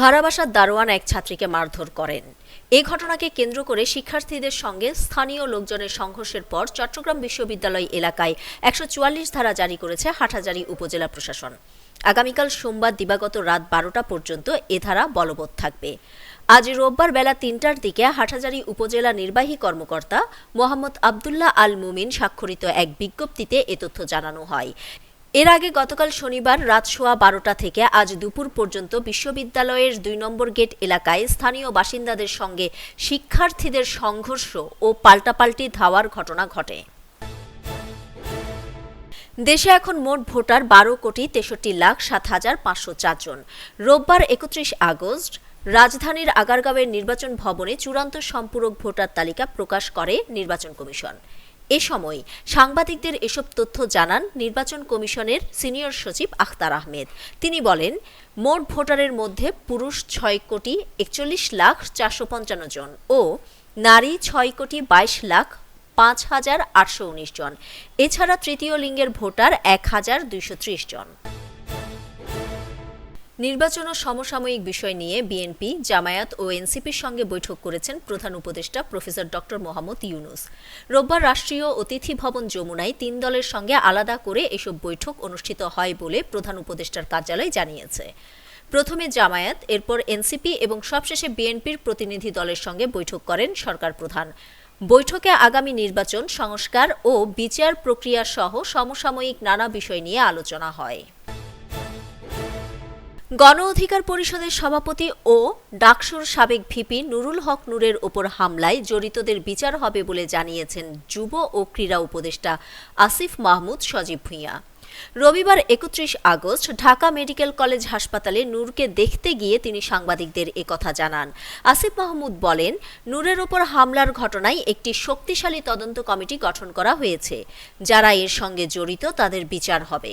ভাড়াবাসার দারোয়ান এক ছাত্রীকে মারধর করেন। এ ঘটনাকে কেন্দ্র করে শিক্ষার্থীদের সঙ্গে স্থানীয় লোকজনের সংঘর্ষের পর চট্টগ্রাম বিশ্ববিদ্যালয় এলাকায় একশো চুয়াল্লিশ ধারা জারি করেছে হাটহাজারী উপজেলা প্রশাসন। আগামীকাল সোমবার দিবাগত রাত বারোটা পর্যন্ত এ ধারা বলবৎ থাকবে। আজ রোববার বেলা তিনটার দিকে হাটহাজারী উপজেলা নির্বাহী কর্মকর্তা মোহাম্মদ আবদুল্লাহ আল মুমিন স্বাক্ষরিত এক বিজ্ঞপ্তিতে এ তথ্য জানানো হয়। এর আগে গতকাল শনিবার রাত সোয়া বারোটা থেকে আজ দুপুর পর্যন্ত বিশ্ববিদ্যালয়ের দুই নম্বর গেট এলাকায় স্থানীয় বাসিন্দাদের সঙ্গে শিক্ষার্থীদের সংঘর্ষ ও পাল্টাপাল্টি ধাওয়ার ঘটনা ঘটে। দেশে এখন মোট ভোটার বারো কোটি তেষট্টি লাখ সাত হাজার পাঁচশো চারজন রোববার একত্রিশ আগস্ট রাজধানীর আগারগাঁওয়ের নির্বাচন ভবনে চূড়ান্ত সম্পূরক ভোটার তালিকা প্রকাশ করে নির্বাচন কমিশন। এ সময় সাংবাদিকদের এসব তথ্য জানান নির্বাচন কমিশনের সিনিয়র সচিব আখতার আহমেদ। তিনি বলেন, মোট ভোটারের মধ্যে পুরুষ ছয় কোটি একচল্লিশ লাখ চারশো পঞ্চান্ন জন ও নারী ছয় কোটি বাইশ লাখ পাঁচ হাজার আটশো উনিশ জন। এছাড়া তৃতীয় লিঙ্গের ভোটার এক হাজার দুইশো ত্রিশ জন। নির্বাচন ও সমসাময়িক বিষয় নিয়ে বিএনপি জামায়াত ও এনসিপির সঙ্গে বৈঠক করেছেন প্রধান উপদেষ্টা প্রফেসর ডক্টর মোহাম্মদ ইউনুস। রোববার রাষ্ট্রীয় অতিথি ভবন যমুনায় তিন দলের সঙ্গে আলাদা করে এসব বৈঠক অনুষ্ঠিত হয় বলে প্রধান উপদেষ্টার কার্যালয় জানিয়েছে। প্রথমে জামায়াত, এরপর এনসিপি এবং সবশেষে বিএনপির প্রতিনিধি দলের সঙ্গে বৈঠক করেন সরকার প্রধান। বৈঠকে আগামী নির্বাচন, সংস্কার ও বিচার প্রক্রিয়া সহ সমসাময়িক নানা বিষয় নিয়ে আলোচনা হয়। গণ অধিকার পরিষদের সভাপতি ও ডাকসুর সাবেক ভিপি নুরুল হক নূরের ওপর হামলায় জড়িতদের বিচার হবে বলে জানিয়েছেন যুব ও ক্রীড়া উপদেষ্টা আসিফ মাহমুদ সজীব ভূঁইয়া। রবিবার একত্রিশ আগস্ট ঢাকা মেডিকেল কলেজ হাসপাতালে নূরকে দেখতে গিয়ে তিনি সাংবাদিকদের একথা জানান। আসিফ মাহমুদ বলেন, নূরের ওপর হামলার ঘটনায় একটি শক্তিশালী তদন্ত কমিটি গঠন করা হয়েছে। যারা এর সঙ্গে জড়িত তাদের বিচার হবে।